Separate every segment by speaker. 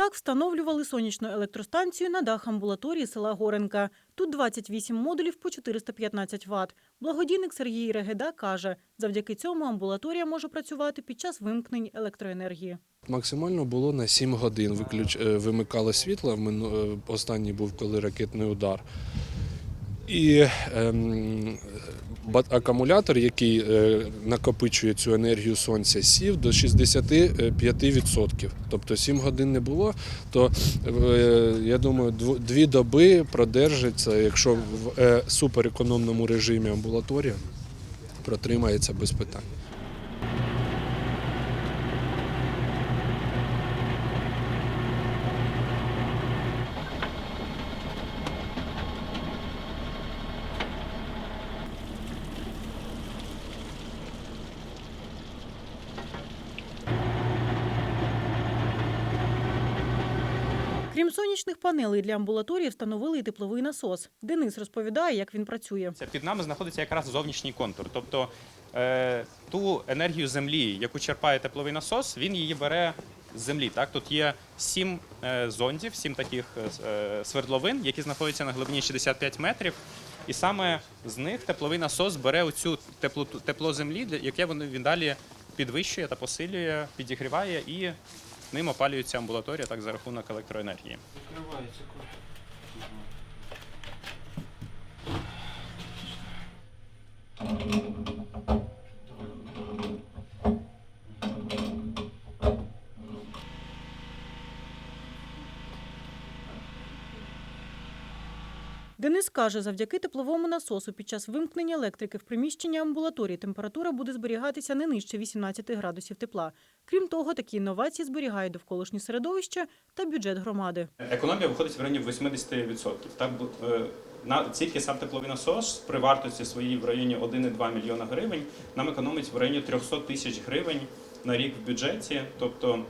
Speaker 1: Так встановлювали сонячну електростанцію на дах амбулаторії села Горенка. Тут 28 модулів по 415 Вт. Благодійник Сергій Регеда каже, завдяки цьому амбулаторія може працювати під час вимкнень електроенергії.
Speaker 2: Максимально було на 7 годин. Е, Вимикали світло. Е, Останній був коли ракетний удар. І ем, акумулятор, який е, накопичує цю енергію сонця, сів до 65%. Тобто 7 годин не було, то е, я думаю, дві доби продержиться, якщо в е, суперекономному режимі амбулаторія протримається без питань.
Speaker 1: Крім сонячних панелей для амбулаторії встановили і тепловий насос. Денис розповідає, як він працює.
Speaker 3: Це під нами знаходиться якраз зовнішній контур. Тобто е, ту енергію землі, яку черпає тепловий насос, він її бере з землі. Так? Тут є сім е, зондів, сім таких е, свердловин, які знаходяться на глибині 65 метрів. І саме з них тепловий насос бере оцю тепло, тепло землі, яке він далі підвищує та посилює, підігріває і ним опалюється амбулаторія так за рахунок електроенергії.
Speaker 1: Денис каже, завдяки тепловому насосу під час вимкнення електрики в приміщенні амбулаторії температура буде зберігатися не нижче 18 градусів тепла. Крім того, такі інновації зберігають довколишнє середовище та бюджет громади.
Speaker 3: Економія виходить в районі 80%. Так, е, на тільки сам тепловий насос при вартості своїй в районі 1,2 мільйона гривень нам економить в районі 300 тисяч гривень на рік в бюджеті. Тобто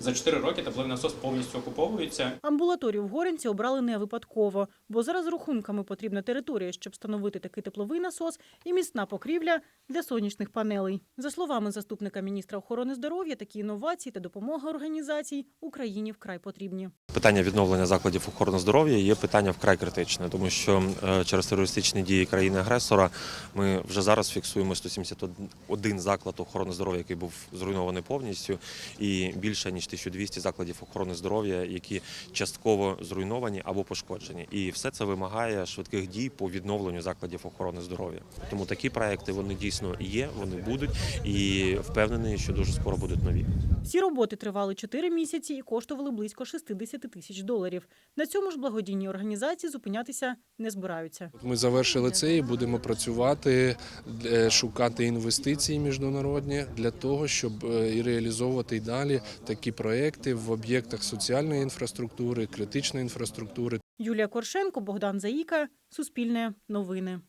Speaker 3: за 4 роки тепловий насос повністю окуповується.
Speaker 1: Амбулаторію в Горенці обрали не випадково, бо зараз рахунками потрібна територія, щоб встановити такий тепловий насос і міцна покрівля для сонячних панелей. За словами заступника міністра охорони здоров'я, такі інновації та допомога організацій Україні вкрай потрібні.
Speaker 4: Питання відновлення закладів охорони здоров'я є питання вкрай критичне, тому що е, через терористичні дії країни-агресора ми вже зараз фіксуємо 171 заклад охорони здоров'я, який був зруйнований повністю, і більше ніж 1200 закладів охорони здоров'я, які частково зруйновані або пошкоджені. І все це вимагає швидких дій по відновленню закладів охорони здоров'я. Тому такі проекти вони дійсно є, вони будуть, і впевнений, що дуже скоро будуть нові.
Speaker 1: Всі роботи тривали 4 місяці і коштували близько 60 тисяч доларів. На цьому ж благодійні організації зупинятися не збираються.
Speaker 2: Ми завершили це і будемо працювати, е, шукати інвестиції міжнародні для того, щоб е, і реалізовувати і далі такі проекти в об'єктах соціальної інфраструктури, критичної інфраструктури.
Speaker 1: Юлія Коршенко, Богдан Заїка, Суспільне новини.